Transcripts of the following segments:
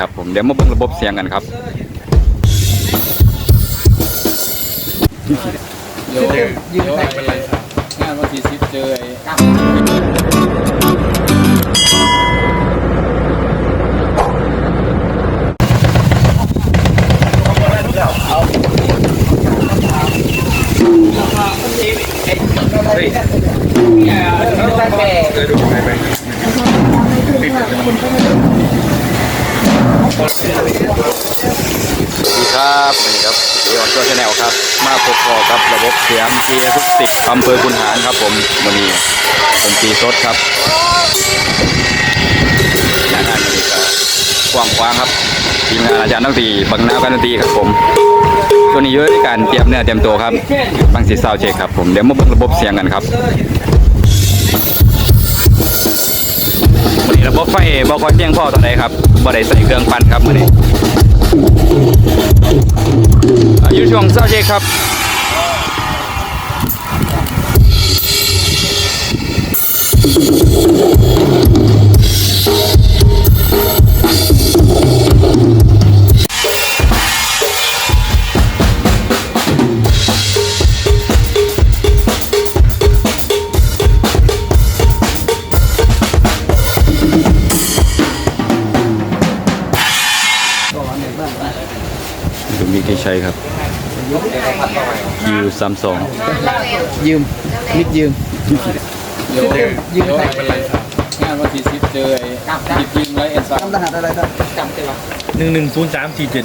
ครับผมเดี๋ยวมาเบิ่งระบบเสียงกันครับเดี๋ยวเดี๋ยวไม่เป็นไรครับงานวันที่สิบเจอไอ้ สวัสดีครับนี่ครับเอออนโชว์ชาแนลครับ มาพบกอกับระบบเสียงเกียร์ทุกติกอำเภอคุนหารครับผมวันนี้ดนตรีสดครับงานงานนี้ก็กว้างขวางครับทีมงานอาจารย์ดนตรีบังนาการดนตรีครับผมตัวนี้เยอะในการเตรียมเนื้อเตรียมตัวครับบางสีซาวเช็คครับผมเดี๋ยวมาเบิ่งระบบเสียงกันครับ วันนี้ระบบไฟบ่ค่อยเพียงพอตอนใดครับบ่ได้ใส่เครื่องปั่นครับมื่อนี้อายุช่วงเศร้าเช็คครับ ดูมีกี่ชัยครับยูซัมซองยืมนิดยืมเดี๋ยวเดี๋ยวไม่เป็นไรครับงานวันที่สิบเจอไอ้หยิบยืมไรเอ็นซ่าทำรหัสอะไรครับจำเต็มหนึ่งหนึ่งศูนย์สามสี่เจ็ด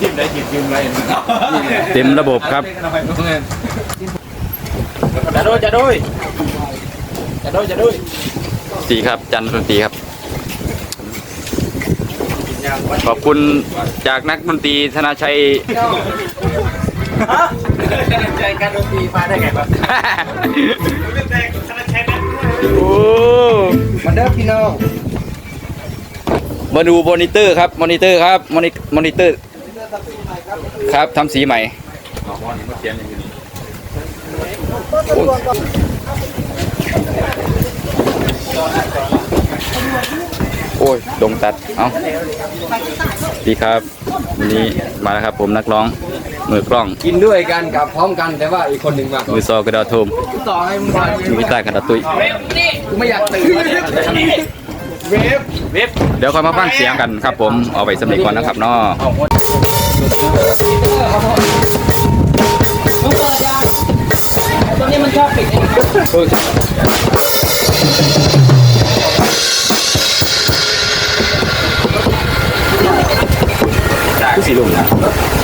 จิ้มได้หยิบยืมไรเอ็นซ่าเต็มระบบครับจะโดยจะโดยจะโดยจะโดยสีครับจันทร์ดนตรีครับ ขอบคุณจากนักดนตรีธนาชัยใจการดนตรีมาได้ไงวะโอ้มาเด้อพี่น้องมาดูมอนิเตอร์ครับมอนิเตอร์ครับมอนิมอนิเตอร์ ครับทำสีใหม่โอ้ ยดงตัด เอ้าดีครับ วันนี้มาแล้วครับผมนักร้อง มือกล้อง กินด้วยกันกับพร้อมกันแต่ว่าอีกคนหนึ่งมาก่อนมือซอกระดาษโทมต่อให้มึงมามือกีตาร์กระดาษตุ้ยกูไม่อยากตื่นเวฟเวฟเดี๋ยวค่อยมาฟังเสียงกันครับผมเอาไปสำเร็จก่อนนะครับเนาะตรงนี้มันชอบปิดผู้สี ลุงนะ